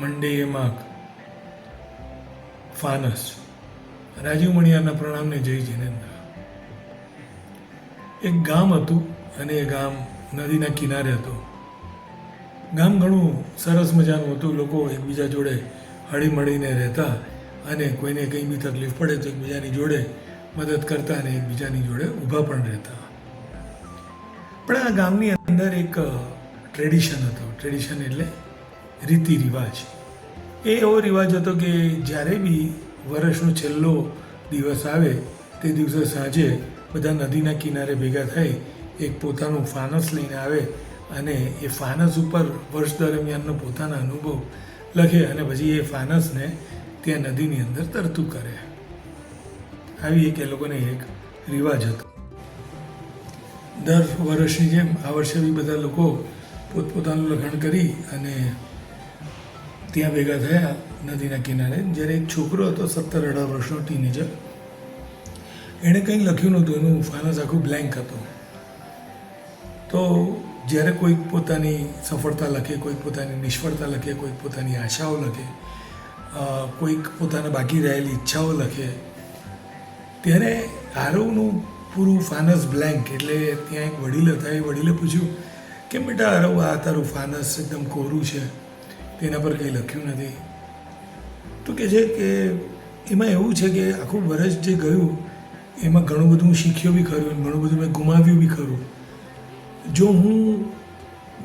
મંડે માક ફાનસ. રાજીવ મણિયારના પ્રણામને જય જિનેન્દ્ર એક ગામ હતું અને એ ગામ નદીના કિનારે હતું. ગામ ઘણું સરસ મજાનું હતું. લોકો એકબીજા જોડે હળીમળીને રહેતા અને કોઈને કંઈ બી તકલીફ પડે તો એકબીજાની જોડે મદદ કરતા અને એકબીજાની જોડે ઊભા પણ રહેતા. પણ આ ગામની અંદર એક ટ્રેડિશન હતો. ટ્રેડિશન એટલે રીતિ રિવાજ. એ એવો રિવાજ હતો કે જ્યારે બી વર્ષનો છેલ્લો દિવસ આવે, તે દિવસે સાંજે બધા નદીના કિનારે ભેગા થઈ એક પોતાનું ફાનસ લઈને આવે અને એ ફાનસ ઉપર વર્ષ દરમિયાનનો પોતાના અનુભવ લખે અને પછી એ ફાનસને ત્યાં નદીની અંદર તરતું કરે. આવી એક એ લોકોને એક રિવાજ હતો. દર વર્ષની જેમ આ વર્ષે બી બધા લોકો પોતપોતાનું લખાણ કરી અને ત્યાં ભેગા થયા નદીના કિનારે. જ્યારે એક છોકરો હતો, સત્તર અઢાર વર્ષનો ટીનેજર એણે કંઈ લખ્યું નહોતું, એનું ફાનસ આખું બ્લેન્ક હતું. તો જ્યારે કોઈક પોતાની સફળતા લખે, કોઈક પોતાની નિષ્ફળતા લખે, કોઈક પોતાની આશાઓ લખે કોઈક પોતાના બાકી રહેલી ઈચ્છાઓ લખે, ત્યારે આરવનું પૂરું ફાનસ બ્લેન્ક એટલે ત્યાં એક વડીલ હતા એ વડીલે પૂછ્યું કે, બેટા આરવ આ તારું ફાનસ એકદમ કોરું છે. તેના પર કંઈ લખ્યું નથી. તો કે છે કે એમાં એવું છે કે આખું વર્ષ જે ગયું, એમાં ઘણું બધું હું શીખ્યો બી ખરું ઘણું બધું મેં ગુમાવ્યું બી ખરું. જો હું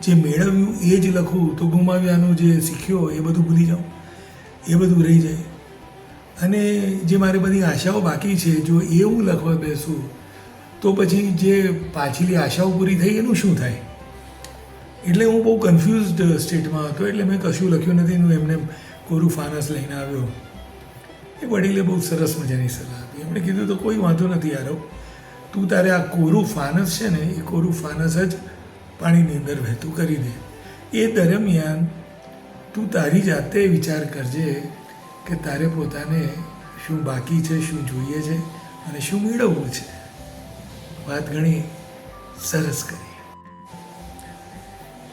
જે મેળવ્યું એ જ લખું, તો ગુમાવ્યાનું જે શીખ્યો એ બધું ભૂલી જાઉં. એ બધું રહી જાય. અને જે મારી બધી આશાઓ બાકી છે, જો એ હું લખવા બેસું, તો પછી જે પાછલી આશાઓ પૂરી થઈ એનું શું થાય? એટલે હું બહુ કન્ફ્યુઝડ સ્ટેટમાં હતો. એટલે મેં કશું લખ્યું નથી હું એમને કોરું ફાનસ લઈને આવ્યો. એ વડીલે બહુ સરસ મજાની સલાહ આપી. એમણે કીધું, તો કોઈ વાંધો નથી યારો તું તારે આ કોરું ફાનસ છે ને, એ કોરું ફાનસ જ પાણીની અંદર વહેતું કરી દે. એ દરમિયાન તું તારી જાતે વિચાર કરજે કે તારે પોતાને શું બાકી છે, શું જોઈએ છે અને શું મેળવવું છે. વાત ઘણી સરસ કરી.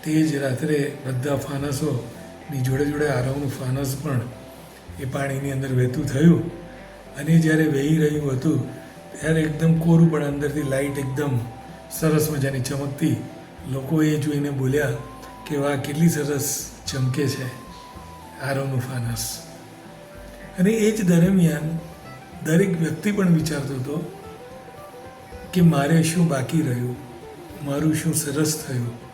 તે જ રાત્રે બધા ફાનસોની જોડે જોડે આરવનું ફાનસ પણ એ પાણીની અંદર વહેતું થયું. અને જ્યારે વહી રહ્યું હતું, ત્યારે એકદમ કોરું પણ અંદરથી લાઇટ એકદમ સરસ મજાની ચમકતી લોકો એ જોઈને બોલ્યા કે વાહ, કેટલી સરસ ચમકે છે આરવનું ફાનસ. અને એ જ દરમિયાન દરેક વ્યક્તિ પણ વિચારતો હતો કે મારે શું બાકી રહ્યું? મારું શું સરસ થયું?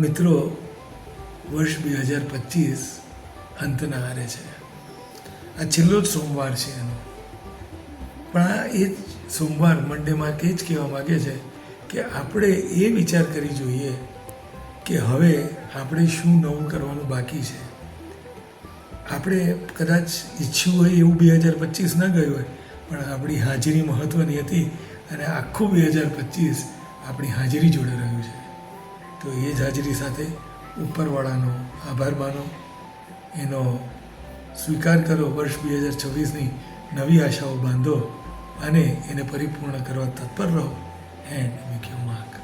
મિત્રો, વર્ષ બે હજાર પચીસ અંતના હારે છે. આ છેલ્લો જ સોમવાર છે એનો. પણ આ એ જ સોમવાર મંડે માર્ક એ જ કહેવા માગે છે કે આપણે એ વિચાર કરી જોઈએ કે હવે આપણે શું નવું કરવાનું બાકી છે. આપણે કદાચ ઈચ્છ્યું હોય એવું બે હજાર પચીસ ન ગયું હોય, પણ આપણી હાજરી મહત્ત્વની હતી અને આખું બે હજાર પચીસ આપણી હાજરી જોડે રહ્યું છે. તો એ જ હાજરી સાથે ઉપરવાળાનો આભાર માનો. એનો સ્વીકાર કરો વર્ષ બે હજાર છવ્વીસની નવી આશાઓ બાંધો અને એને પરિપૂર્ણ કરવા તત્પર રહો. And make you mark